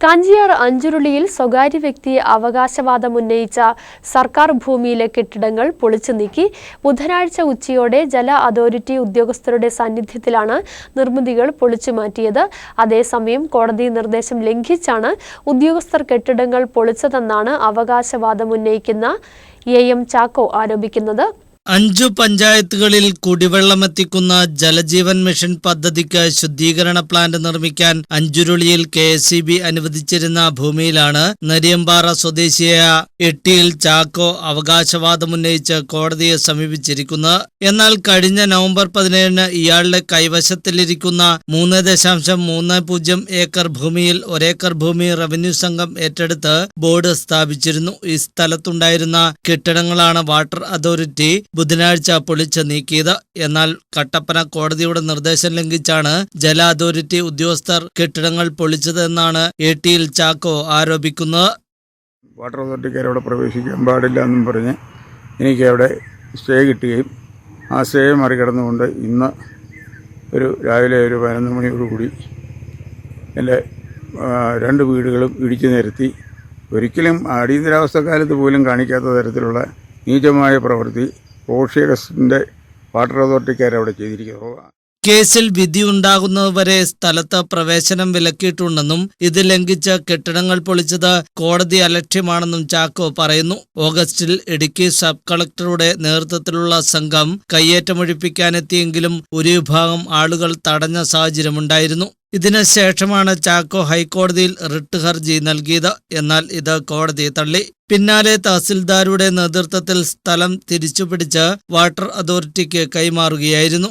കാഞ്ചിയാർ അഞ്ചുരുളിയിൽ സ്വകാര്യ വ്യക്തി അവകാശവാദം ഉന്നയിച്ച സർക്കാർ ഭൂമിയിലെ കെട്ടിടങ്ങൾ പൊളിച്ചു നീക്കി ബുധനാഴ്ച ഉച്ചയോടെ ജല അതോറിറ്റി ഉദ്യോഗസ്ഥരുടെ സാന്നിധ്യത്തിലാണ് നിർമ്മിതികൾ പൊളിച്ചു മാറ്റിയത്. അതേസമയം കോടതി നിർദ്ദേശം ലംഘിച്ചാണ് ഉദ്യോഗസ്ഥർ കെട്ടിടങ്ങൾ പൊളിച്ചതെന്നാണ് അവകാശവാദം ഉന്നയിക്കുന്ന എ എം ചാക്കോ ആരോപിക്കുന്നത്. അഞ്ചു പഞ്ചായത്തുകളിൽ കുടിവെള്ളമെത്തിക്കുന്ന ജലജീവൻ മിഷൻ പദ്ധതിക്ക് ശുദ്ധീകരണ പ്ലാന്റ് നിർമ്മിക്കാൻ അഞ്ചുരുളിയിൽ കെ എസ് അനുവദിച്ചിരുന്ന ഭൂമിയിലാണ് നരിയമ്പാറ സ്വദേശിയായ എട്ടിയിൽ ചാക്കോ അവകാശവാദമുന്നയിച്ച് കോടതിയെ സമീപിച്ചിരിക്കുന്നത്. എന്നാൽ കഴിഞ്ഞ നവംബർ പതിനേഴിന് ഇയാളുടെ കൈവശത്തിലിരിക്കുന്ന മൂന്ന് ദശാംശം മൂന്ന് പൂജ്യം ഏക്കർ ഭൂമിയിൽ ഒരേക്കർ ഭൂമി റവന്യൂ സംഘം ഏറ്റെടുത്ത് ബോർഡ് സ്ഥാപിച്ചിരുന്നു. ഈ സ്ഥലത്തുണ്ടായിരുന്ന കെട്ടിടങ്ങളാണ് വാട്ടർ അതോറിറ്റി ബുധനാഴ്ച പൊളിച്ച് നീക്കിയത്. എന്നാൽ കട്ടപ്പന കോടതിയുടെ നിർദ്ദേശം ലംഘിച്ചാണ് ജല അതോറിറ്റി ഉദ്യോഗസ്ഥർ കെട്ടിടങ്ങൾ പൊളിച്ചതെന്നാണ് എ ടിയിൽ ചാക്കോ ആരോപിക്കുന്നത്. വാട്ടർ അതോറിറ്റിക്കാർ അവിടെ പ്രവേശിക്കാൻ പാടില്ല എന്നും പറഞ്ഞ് എനിക്ക് അവിടെ സ്റ്റേ കിട്ടുകയും ആ സ്റ്റേ മറികടന്നുകൊണ്ട് ഇന്ന് ഒരു രാവിലെ ഒരു പതിനൊന്ന് മണിയോടുകൂടി എന്റെ രണ്ട് വീടുകളും ഇടിച്ചു നിരത്തി. ഒരിക്കലും അടിയന്തരാവസ്ഥക്കാലത്ത് പോലും കാണിക്കാത്ത തരത്തിലുള്ള നീചമായ പ്രവൃത്തി റോഷിയഗസ്റ്റിന്റെ വാട്ടർ അതോറിറ്റിക്കാരവിടെ ചെയ്തിരിക്കുന്നത് ചെയ്തിരിക്കുന്നു. കേസിൽ വിധിയുണ്ടാകുന്നതുവരെ സ്ഥലത്ത് പ്രവേശനം വിലക്കിയിട്ടുണ്ടെന്നും ഇത് ലംഘിച്ച് കെട്ടിടങ്ങൾ പൊളിച്ചത് കോടതി അലക്ഷ്യമാണെന്നും ചാക്കോ പറയുന്നു. ഓഗസ്റ്റിൽ ഇടുക്കി സബ് കളക്ടറുടെ നേതൃത്വത്തിലുള്ള സംഘം കയ്യേറ്റമൊഴിപ്പിക്കാനെത്തിയെങ്കിലും ഒരു വിഭാഗം ആളുകൾ തടഞ്ഞ സാഹചര്യമുണ്ടായിരുന്നു. ഇതിന് ശേഷമാണ് ചാക്കോ ഹൈക്കോടതിയിൽ റിട്ട് ഹർജി നൽകിയത്. എന്നാൽ ഇത് കോടതി തള്ളി. പിന്നാലെ തഹസിൽദാരുടെ നേതൃത്വത്തിൽ സ്ഥലം തിരിച്ചുപിടിച്ച് വാട്ടർ അതോറിറ്റിക്ക് കൈമാറുകയായിരുന്നു.